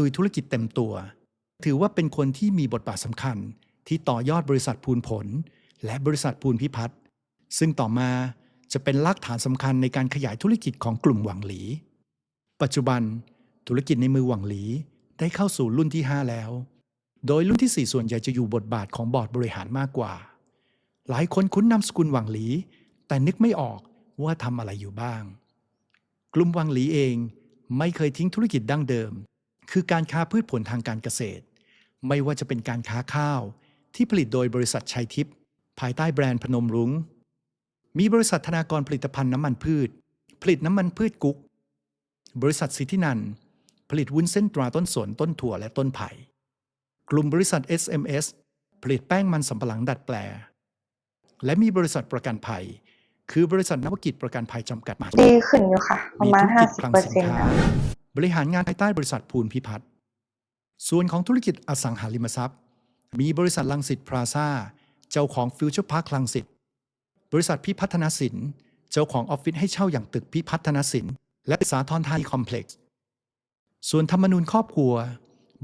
ลุยธุรกิจเต็มตัว ถือว่าเป็นคนที่มีบทบาทสำคัญ ที่ต่อยอดบริษัทพูนผล และบริษัทพูนพิพัฒน์ซึ่งต่อมาจะเป็นรากฐานสำคัญในการขยายธุรกิจของกลุ่มหวังหลี ปัจจุบันธุรกิจในมือหวังหลีได้เข้าสู่รุ่นที่ 5 แล้ว โดยรุ่นที่ 4 ส่วนใหญ่จะอยู่บทบาทของบอร์ดบริหารมากกว่า หลายคนคุ้นนามสกุลหวังหลี แต่นึกไม่ออกว่าทำอะไรอยู่บ้าง กลุ่มวังหลีเองไม่เคยทิ้งธุรกิจดั้งเดิม คือการค้าพืชผลทางการเกษตร ไม่ว่าจะเป็นการค้าข้าว ที่ผลิตโดยบริษัทชัยทิพย์ภายใต้แบรนด์พนมรุง้ง มีบริษัทธนากรผลิตภัณฑ์น้ำมันพืช ผลิตน้ำมันพืชกุ๊ก บริษัทสิทธินันผลิตวุ้นเส้นตราต้นสนต้นถั่วและต้นไผ่ กลุ่มบริษัท SMS ผลิตแป้งมันสำปะหลังดัดแปล และมีบริษัทประกันภัย คือบริษัทนวกิจประกันภัยจำกัดมหาชนดีขึ้นอยู่ค่ะ ประมาณธุรกิจคลัง50%สินค้า บริหารงานภายใต้บริษัทภูนพิพัฒน์ส่วนของธุรกิจอสังหาริมทรัพย์ มีบริษัทลังสิตพลาซาเจ้าของฟิวเจอร์พาร์คลังสิตบริษัทพิพัฒนสิน เจ้าของออฟฟิศให้เช่าอย่างตึกพิพัฒนสิน และสาทรธานีคอมเพล็กซ์ส่วนธรรมนูญครอบครัว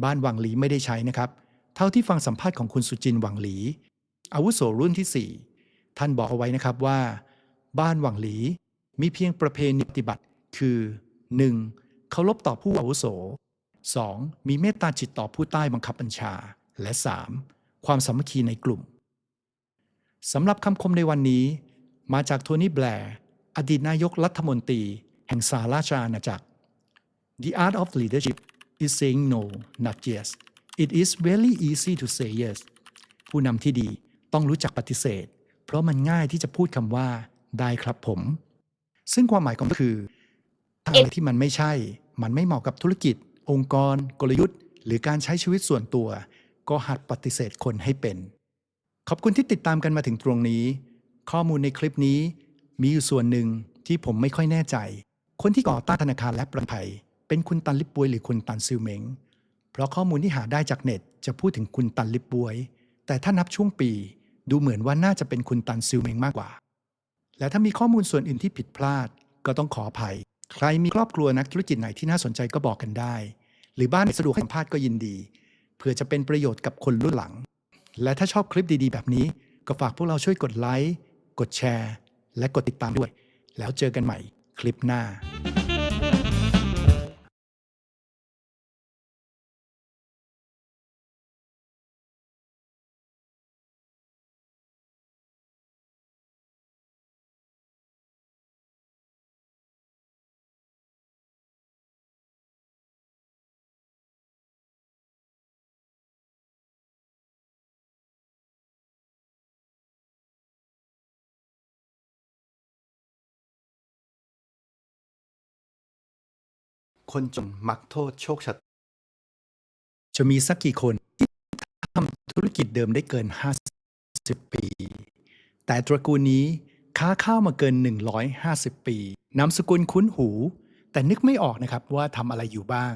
บ้านหวังหลีไม่ได้ใช้นะครับ เท่าที่ฟังสัมภาษณ์ของคุณสุจินหวังหลี อาวุโสรุ่นที่ 4 ท่านบอกเอาไว้นะครับว่า บ้านหวังหลีมีเพียงประเพณีปฏิบัติคือ 1. เคารพต่อผู้อาวุโส 2. มีเมตตาจิตต่อผู้ใต้บังคับบัญชา และ 3. ความสามัคคีในกลุ่มสำหรับคำคมในวันนี้ มาจากโทนี่แบร์อดีตนายกรัฐมนตรี แห่งสหราชอาณาจักร The art of leadership is saying no not yes it is very easy to say yes ผู้นำที่ดีต้องรู้จักปฏิเสธ เพราะมันง่ายที่จะพูดคำว่า ได้ครับผม ซึ่งความหมายของมันคือ ถ้าอะไรที่มันไม่ใช่ มันไม่เหมาะกับธุรกิจ องค์กร กลยุทธ์ หรือการใช้ชีวิตส่วนตัว ก็หัดปฏิเสธคนให้เป็น ขอบคุณที่ติดตามกันมาถึงตรงนี้ ข้อมูลในคลิปนี้ มีอยู่ส่วนหนึ่งที่ผมไม่ค่อยแน่ใจ คนที่ก่อตั้งธนาคารและประกันภัย เป็นคุณตันลิบวยหรือคุณตันซิลเมงเพราะข้อมูลที่หาได้จากเน็ต จะพูดถึงคุณตันลิบวย แต่ถ้านับช่วงปี ดูเหมือนว่าน่าจะเป็นคุณตันซิลเมงมากกว่า และถ้ามีข้อมูลส่วนอื่นที่ผิดพลาด ก็ต้องขออภัย ใครมีครอบครัวนักธุรกิจไหนที่น่าสนใจก็บอกกันได้ หรือบ้านไหนสะดวกให้สัมภาษณ์ก็ยินดี เพื่อจะเป็นประโยชน์กับคนรุ่นหลัง และถ้าชอบคลิปดีๆ แบบนี้ ก็ฝากพวกเราช่วยกดไลค์ กดแชร์ และกดติดตามด้วย แล้วเจอกันใหม่คลิปหน้า คนจนมักโทษโชคชะตาจะมีสักกี่คนที่ทำธุรกิจเดิมได้เกิน 50 ปี แต่ตระกูลนี้ค้าข้าวมาเกิน 150 ปีนามสกุลคุ้นหู แต่นึกไม่ออกนะครับว่าทำอะไรอยู่บ้าง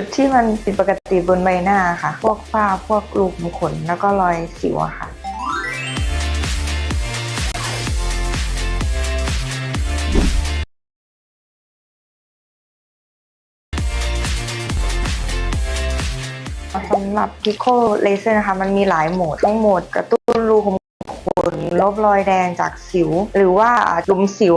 จุดที่มันผิดปกติบนใบหน้าค่ะ พวกฝ้าพวกรูขุมขนแล้วก็รอยสิวอะค่ะ สำหรับพิโคเลเซอร์นะคะ มันมีหลายโหมดทั้งโหมดกระตุ้นรูขุมขนลบรอยแดงจากสิว หรือว่าหลุมสิว